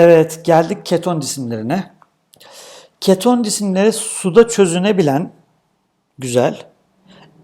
Evet geldik keton cisimlerine. Keton cisimleri suda çözünebilen güzel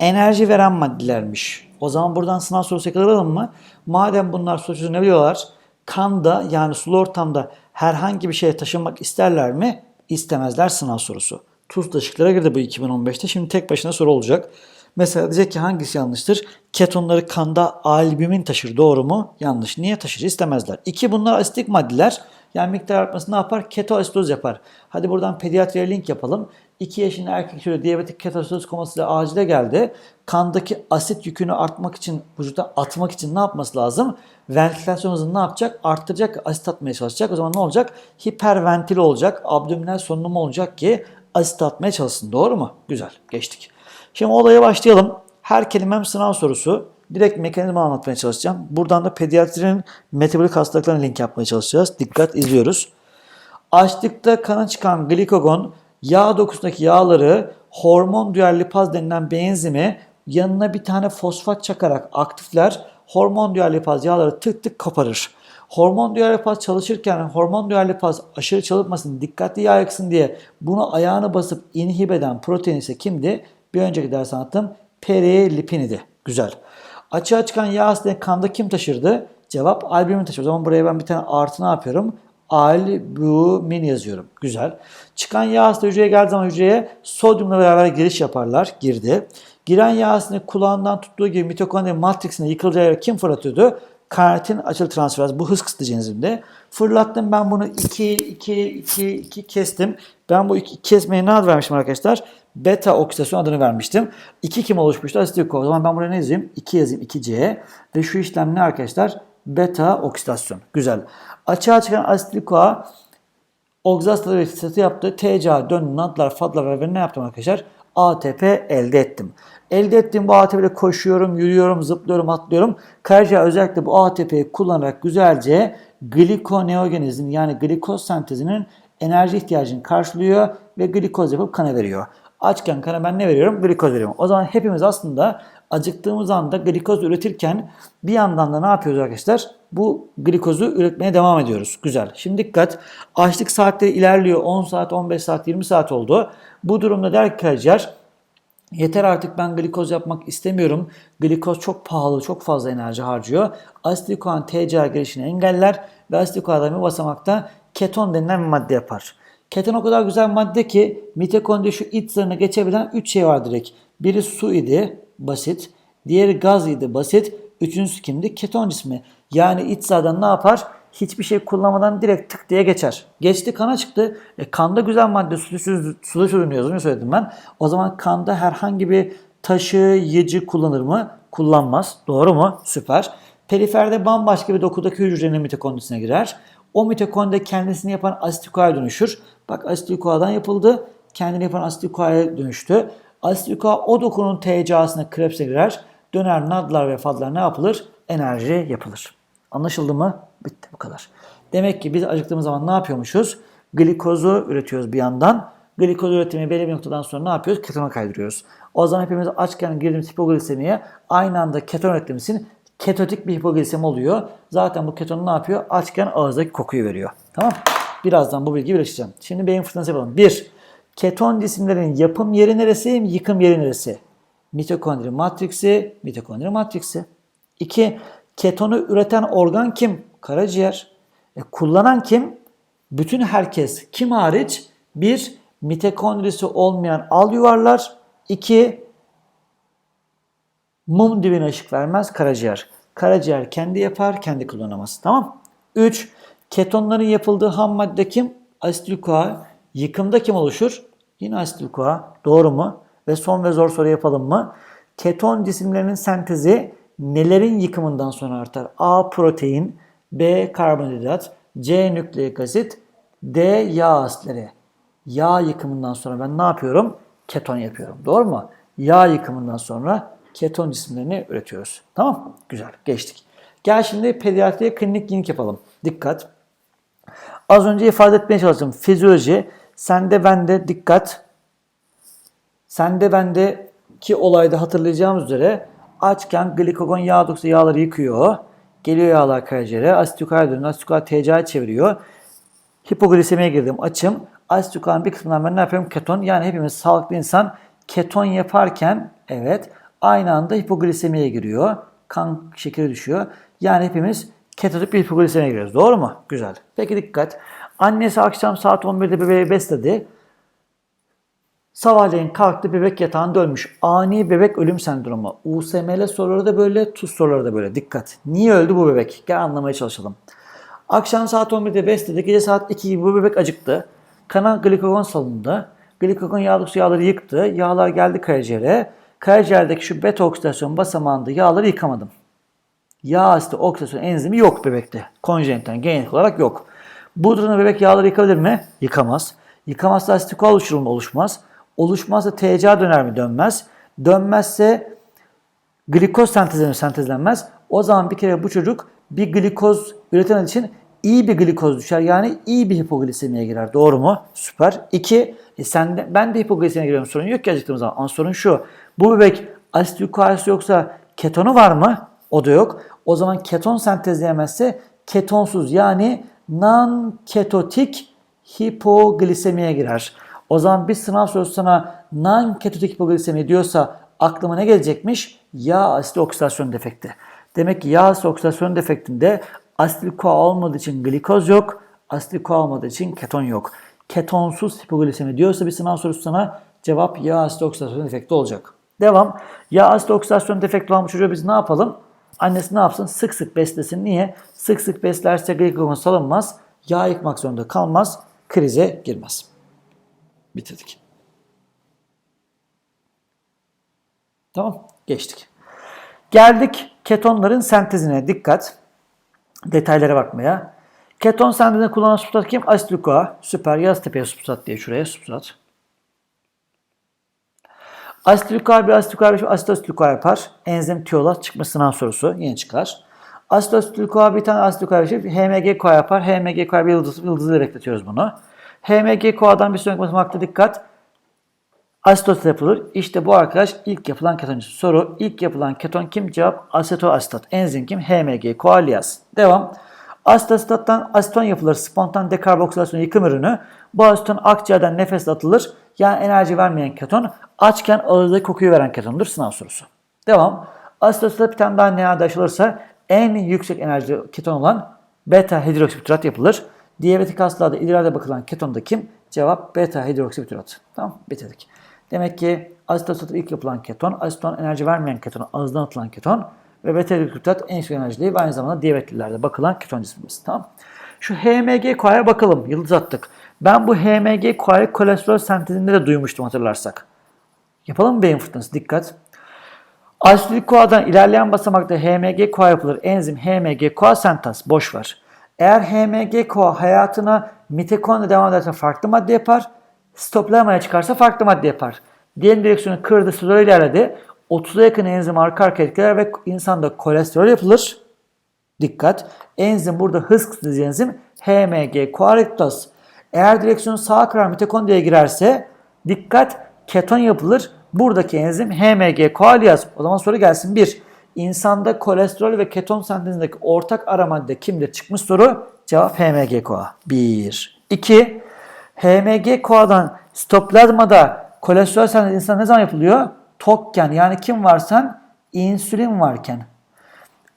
enerji veren maddelermiş. O zaman buradan sınav sorusu yakalayalım mı? Madem bunlar suda çözünebiliyorlar kanda yani sulu ortamda herhangi bir şeye taşınmak isterler mi? İstemezler sınav sorusu. Tuz ışıklara girdi bu 2015'te. Şimdi tek başına soru olacak. Mesela diyecek ki hangisi yanlıştır? Ketonları kanda albümin taşır. Doğru mu? Yanlış. Niye taşır? İstemezler. İki bunlar asitik maddeler. Yani miktar artması ne yapar? Ketoasidoz yapar. Hadi buradan pediatriye link yapalım. 2 yaşında erkek çocuğu diyabetik ketoasidoz komasıyla acile geldi. Kandaki asit yükünü artmak için, vücuda atmak için ne yapması lazım? Ventilasyon hızını ne yapacak? Arttıracak, asit atmaya çalışacak. O zaman ne olacak? Hiperventil olacak, abdominal solunum olacak ki asit atmaya çalışsın. Doğru mu? Güzel. Geçtik. Şimdi olaya başlayalım. Her kelimem sınav sorusu. Direkt mekanizma anlatmaya çalışacağım. Buradan da pediatrinin metabolik hastalıklarına link yapmaya çalışacağız. Dikkat izliyoruz. Açlıkta kana çıkan glikogon yağ dokusundaki yağları hormon duyar lipaz denilen bir enzimi yanına bir tane fosfat çakarak aktifler. Hormon duyar lipaz yağları tık tık koparır. Hormon duyar lipaz çalışırken hormon duyar lipaz aşırı çalışmasın, dikkatli yağ yaksın diye bunu ayağını basıp inhib eden protein ise kimdi? Bir önceki ders anlattım. Perilipinidi. Güzel. Açığa çıkan yağ asidi kanda kim taşırdı? Cevap albümin taşır. O zaman buraya ben bir tane artı ne yapıyorum? Albumin yazıyorum. Güzel. Çıkan yağ asidi hücreye geldiği zaman hücreye sodyumla beraber giriş yaparlar. Girdi. Giren yağ asidi kulağından tuttuğu gibi mitokondri matriksine yıkılacağı yere kim fırlatıyordu? Karatin açılı transferaz. Bu hız kısıtıcı enzimde. Fırlattım ben bunu 2, 2, 2, 2 kestim. Ben bu iki kesmeye ne ad vermişim arkadaşlar? Beta oksidasyon adını vermiştim. 2 kim oluşmuştu? Asetil O zaman ben buraya ne yazayım? 2 yazayım 2C. Ve şu işlem ne arkadaşlar? Beta oksidasyon. Güzel. Açığa çıkan asetil CoA oksidasyonu ve yaptı. TCA döndü, natlar, fadlar ve ne yaptım arkadaşlar? ATP elde ettim. Elde ettiğim bu ATP ile koşuyorum, yürüyorum, zıplıyorum, atlıyorum. Karaciğer özellikle bu ATP'yi kullanarak güzelce glikoneogenizin yani glikoz sentezinin enerji ihtiyacını karşılıyor ve glikoz yapıp kana veriyor. Açken kana ben ne veriyorum? Glikoz veriyorum. O zaman hepimiz aslında acıktığımız anda glikoz üretirken bir yandan da ne yapıyoruz arkadaşlar? Bu glikozu üretmeye devam ediyoruz. Güzel. Şimdi dikkat. Açlık saatleri ilerliyor. 10 saat, 15 saat, 20 saat oldu. Bu durumda der ki karaciğer Yeter artık ben glikoz yapmak istemiyorum. Glikoz çok pahalı, çok fazla enerji harcıyor. Asetilkoan TCA girişini engeller ve asetilkoan bir basamakta keton denilen bir madde yapar. Keton o kadar güzel madde ki mitokondri şu iç zarına geçebilen 3 şey var direkt. Biri su idi, basit. Diğeri gaz idi, basit. Üçüncüsü kimdi? Keton cismi. Yani iç zardan ne yapar? Hiçbir şey kullanmadan direkt tık diye geçer. Geçti kana çıktı. E, kanda güzel madde suda, suda çözünüyor. Az söyledim ben. O zaman kanda herhangi bir taşıyıcı kullanır mı? Kullanmaz. Doğru mu? Süper. Periferde bambaşka bir dokudaki hücrenin mitokondrisine girer. O mitokondri kendisini yapan asetil dönüşür. Bak asetil yapıldı. Kendini yapan asetil dönüştü. Asetil o dokunun TCA'sına krepse girer. Döner nadlar ve fadlar ne yapılır? Enerji yapılır. Anlaşıldı mı? Bitti bu kadar. Demek ki biz acıktığımız zaman ne yapıyormuşuz? Glikozu üretiyoruz bir yandan. Glikoz üretimi belli bir noktadan sonra ne yapıyoruz? Ketona kaydırıyoruz. O zaman hepimiz açken girdiğimiz hipoglisemiye aynı anda keton ürettiğimiz ketotik bir hipoglisemi oluyor. Zaten bu keton ne yapıyor? Açken ağızdaki kokuyu veriyor. Tamam Birazdan bu bilgiyi birleştireceğim. Şimdi beyin fırtınası yapalım. 1. Keton cisimlerin yapım yeri neresi, yıkım yeri neresi? Mitokondri matriksi, mitokondri matriksi. 2. Ketonu üreten organ kim? Karaciğer. E, kullanan kim? Bütün herkes. Kim hariç? Bir, mitokondrisi olmayan al yuvarlar. İki, mum dibine ışık vermez karaciğer. Karaciğer kendi yapar, kendi kullanamaz. Tamam? Üç, ketonların yapıldığı ham madde kim? Asetil CoA. Yıkımda kim oluşur? Yine asetil CoA. Doğru mu? Ve son ve zor soru yapalım mı? Keton cisimlerinin sentezi nelerin yıkımından sonra artar? A. Protein, B. Karbonhidrat, C. Nükleik asit, D. Yağ asitleri. Yağ yıkımından sonra ben ne yapıyorum? Keton yapıyorum. Doğru mu? Yağ yıkımından sonra keton cisimlerini üretiyoruz. Tamam Güzel. Geçtik. Gel şimdi pediatriye klinik klinik yapalım. Dikkat. Az önce ifade etmeye çalıştım. Fizyoloji. Sende bende dikkat. Sende bende ki olayda hatırlayacağımız üzere açken glikogon yağ dokusu yağları yıkıyor. Geliyor yağlar karaciğere. Asetil dönüyor. Asetil TCA'ya çeviriyor. Hipoglisemiye girdim. Açım. Asit yukarının bir kısmından ben ne yapıyorum? Keton. Yani hepimiz sağlıklı insan keton yaparken evet aynı anda hipoglisemiye giriyor. Kan şekeri düşüyor. Yani hepimiz ketotik bir hipoglisemiye giriyoruz. Doğru mu? Güzel. Peki dikkat. Annesi akşam saat 11'de bebeği besledi. Sabahleyin kalktı bebek yatağında ölmüş. Ani bebek ölüm sendromu. USML soruları da böyle, tuz soruları da böyle. Dikkat. Niye öldü bu bebek? Gel anlamaya çalışalım. Akşam saat 11'de besledi. Gece saat 2 gibi bu bebek acıktı. Kana glikogon salındı. Glikogon yağlık yağları yıktı. Yağlar geldi karaciğere. Karaciğerdeki şu beta oksidasyon basamağında yağları yıkamadım. Yağ asidi oksidasyon enzimi yok bebekte. Konjeniten, genetik olarak yok. Bu durumda bebek yağları yıkabilir mi? Yıkamaz. Yıkamazsa asitiko oluşur mu? Oluşmaz. Oluşmazsa TCA döner mi? Dönmez. Dönmezse glikoz sentezlenir? Sentezlenmez. O zaman bir kere bu çocuk bir glikoz üreten için iyi bir glikoz düşer. Yani iyi bir hipoglisemiye girer. Doğru mu? Süper. İki, e sen de, ben de hipoglisemiye giriyorum. Sorun yok ki acıktığım zaman. Ama sorun şu. Bu bebek asit yoksa ketonu var mı? O da yok. O zaman keton sentezleyemezse ketonsuz yani non-ketotik hipoglisemiye girer. O zaman bir sınav sorusu sana non-ketotik hipoglisemi diyorsa aklıma ne gelecekmiş? Yağ asidi oksidasyon defekti. Demek ki yağ asidi oksidasyon defektinde koa olmadığı için glikoz yok, koa olmadığı için keton yok. Ketonsuz hipoglisemi diyorsa bir sınav sorusu sana cevap yağ asidi oksidasyon defekti olacak. Devam. Yağ asidi oksidasyon defekti olan bu çocuğu biz ne yapalım? Annesi ne yapsın? Sık sık beslesin. Niye? Sık sık beslerse glikogon salınmaz. Yağ yıkmak zorunda kalmaz. Krize girmez. Bitirdik. Tamam. Geçtik. Geldik ketonların sentezine. Dikkat. Detaylara bakmaya. Keton sentezine kullanan substrat kim? Asit-glukoa. Süper. Yaz tepeye substrat diye şuraya substrat. Asit-glukoa bir asit-glukoa bir asit-glukoa yapar. Enzim tiyola çıkma sınav sorusu. Yine çıkar. Asit-glukoa bir tane asit-glukoa bir şey. HMG-CoA yapar. HMG-CoA bir yıldız, yıldızı bekletiyoruz bunu. HMG-CoA'dan bir sonraki basamakta dikkat. Asitosit yapılır. İşte bu arkadaş ilk yapılan keton. Soru ilk yapılan keton kim? Cevap asetoasitat. Enzim kim? HMG, koalyaz. Devam. Asetoasitattan aseton yapılır. Spontan dekarboksilasyon yıkım ürünü. Bu aseton akciğerden nefesle atılır. Yani enerji vermeyen keton. Açken ağızda kokuyu veren ketondur. Sınav sorusu. Devam. Tane daha NA'da aşılırsa en yüksek enerjili keton olan beta hidroksibütrat yapılır. Diyabetik hastalarda idrarda bakılan keton da kim? Cevap beta hidroksibütrat. Tamam bitirdik. Demek ki asitositata ilk yapılan keton, aseton enerji vermeyen keton, ağızdan atılan keton ve beta hidroksibütrat en yüksek enerjili ve aynı zamanda diyabetlilerde bakılan keton cismimiz. Tamam. Şu HMG koaya bakalım. Yıldız attık. Ben bu HMG kolesterol sentezinde de duymuştum hatırlarsak. Yapalım mı beyin fırtınası? Dikkat. Asitlik koadan ilerleyen basamakta HMG koa yapılır. Enzim HMG koa sentaz. Boş ver. Eğer HMG koa hayatına mitokondri devam ederse farklı madde yapar. Stoplamaya çıkarsa farklı madde yapar. Diğer direksiyonu kırdı, sıra ilerledi. 30'a yakın enzim arka arkaya etkiler ve insanda kolesterol yapılır. Dikkat. Enzim burada hız kısıtlayıcı enzim HMG koarektaz. Eğer direksiyonu sağa kırar mitokondriye girerse dikkat keton yapılır. Buradaki enzim HMG koalyaz. O zaman soru gelsin. 1. İnsanda kolesterol ve keton sentezindeki ortak ara madde kimdir? Çıkmış soru. Cevap HMG koa. 1. 2. HMG koadan stoplazmada kolesterol sentezi insan ne zaman yapılıyor? Tokken yani kim varsan insülin varken.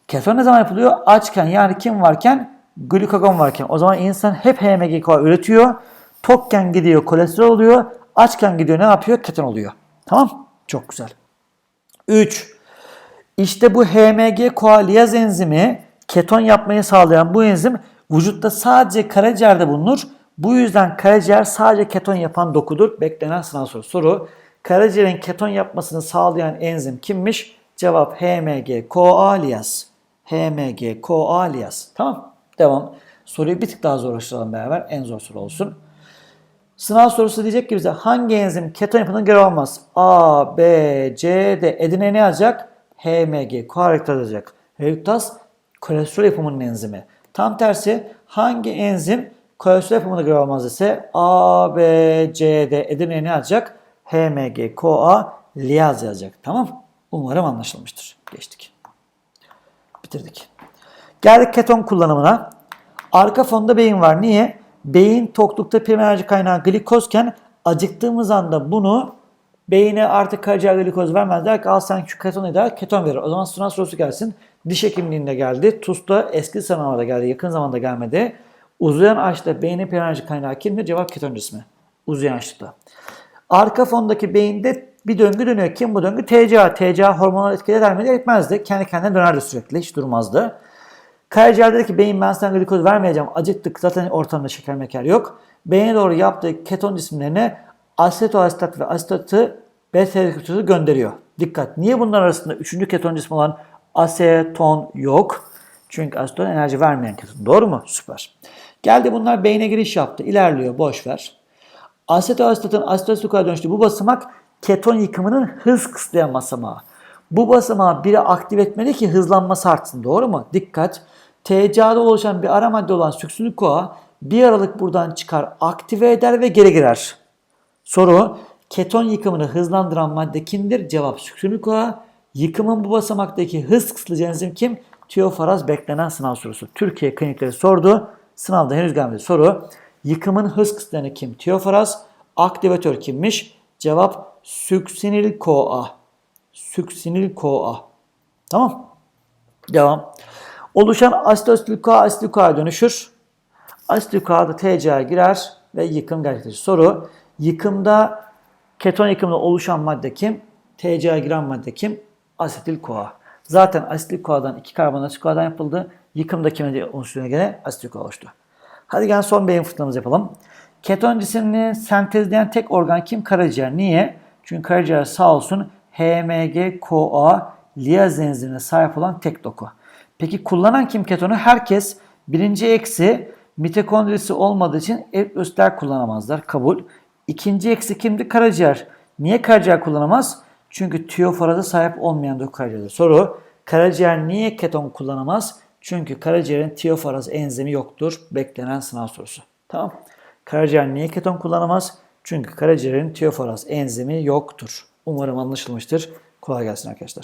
Keton ne zaman yapılıyor? Açken yani kim varken? Glikagon varken. O zaman insan hep HMG koa üretiyor. Tokken gidiyor kolesterol oluyor. Açken gidiyor ne yapıyor? Keton oluyor. Tamam? Çok güzel. 3. İşte bu HMG koaliyaz enzimi keton yapmayı sağlayan bu enzim vücutta sadece karaciğerde bulunur. Bu yüzden karaciğer sadece keton yapan dokudur. Beklenen sınav soru. Soru karaciğerin keton yapmasını sağlayan enzim kimmiş? Cevap HMG koaliyaz. HMG koaliyaz. Tamam. Devam. Soruyu bir tık daha zorlaştıralım beraber. En zor soru olsun. Sınav sorusu diyecek ki bize hangi enzim keton yapımına göre olmaz? A, B, C, D. Edine ne yazacak? HMG, koarektaz yazacak. Reduktaz kolesterol yapımının enzimi. Tam tersi hangi enzim kolesterol yapımına göre olmaz ise A, B, C, D. Edine ne yazacak? HMG, koa, liyaz yazacak. Tamam Umarım anlaşılmıştır. Geçtik. Bitirdik. Geldik keton kullanımına. Arka fonda beyin var. Niye? Beyin toklukta primer enerji kaynağı glikozken acıktığımız anda bunu beyine artık karaciğer glikoz vermez der ki al sen şu keton eder keton verir. O zaman sınav sorusu gelsin. Diş hekimliğinde geldi. TUS'ta eski sınavda geldi. Yakın zamanda gelmedi. Uzayan açlıkta beynin primer enerji kaynağı kimdir? Cevap keton cismi. Uzayan açlıkta. Arka fondaki beyinde bir döngü dönüyor. Kim bu döngü? TCA. TCA hormonal etki eder miydi? Etmezdi. Kendi kendine dönerdi sürekli. Hiç durmazdı. Karaciğer dedi ki beyin ben sana glikoz vermeyeceğim. Acıktık. Zaten ortamda şeker meker yok. Beyne doğru yaptığı keton cisimlerine asetoasetat ve asetatı beta gönderiyor. Dikkat. Niye bunlar arasında üçüncü keton cismi olan aseton yok? Çünkü aseton enerji vermeyen keton. Doğru mu? Süper. Geldi bunlar beyne giriş yaptı. İlerliyor. Boş ver. Asetoasetatın asetatükaya dönüştüğü bu basamak keton yıkımının hız kısıtlayan basamağı. Bu basamağı biri aktif etmeli ki hızlanması artsın. Doğru mu? Dikkat. TCA'da oluşan bir ara madde olan süksülük koa bir aralık buradan çıkar, aktive eder ve geri girer. Soru, keton yıkımını hızlandıran madde kimdir? Cevap süksülük koa. Yıkımın bu basamaktaki hız kısıtlayıcı enzim kim? Tiyofaraz beklenen sınav sorusu. Türkiye klinikleri sordu. Sınavda henüz gelmedi soru. Yıkımın hız kısıtlayanı kim? Tiyofaraz. Aktivatör kimmiş? Cevap süksinil koa. Süksinil koa. Tamam. Devam. Oluşan asitostil koa asitil koa dönüşür. Asitil koa da TCA girer ve yıkım gerçekleşir. Soru. Yıkımda keton yıkımında oluşan madde kim? TCA giren madde kim? Asetil koa. Zaten asetil koadan iki karbonat koadan yapıldı. Yıkımda kime oluştuğuna göre asetil koa oluştu. Hadi gel son beyin fırtınamızı yapalım. Keton cisimini sentezleyen tek organ kim? Karaciğer. Niye? Çünkü karaciğer sağ olsun HMG-CoA liyaz enzimine sahip olan tek doku. Peki kullanan kim ketonu? Herkes. Birinci eksi mitokondrisi olmadığı için eritrositler kullanamazlar. Kabul. İkinci eksi kimdi? Karaciğer. Niye karaciğer kullanamaz? Çünkü tiyofaraza sahip olmayan doku karaciğerde. Soru. Karaciğer niye keton kullanamaz? Çünkü karaciğerin tiyofaraz enzimi yoktur. Beklenen sınav sorusu. Tamam. Karaciğer niye keton kullanamaz? Çünkü karaciğerin tiyofaraz enzimi yoktur. Umarım anlaşılmıştır. Kolay gelsin arkadaşlar.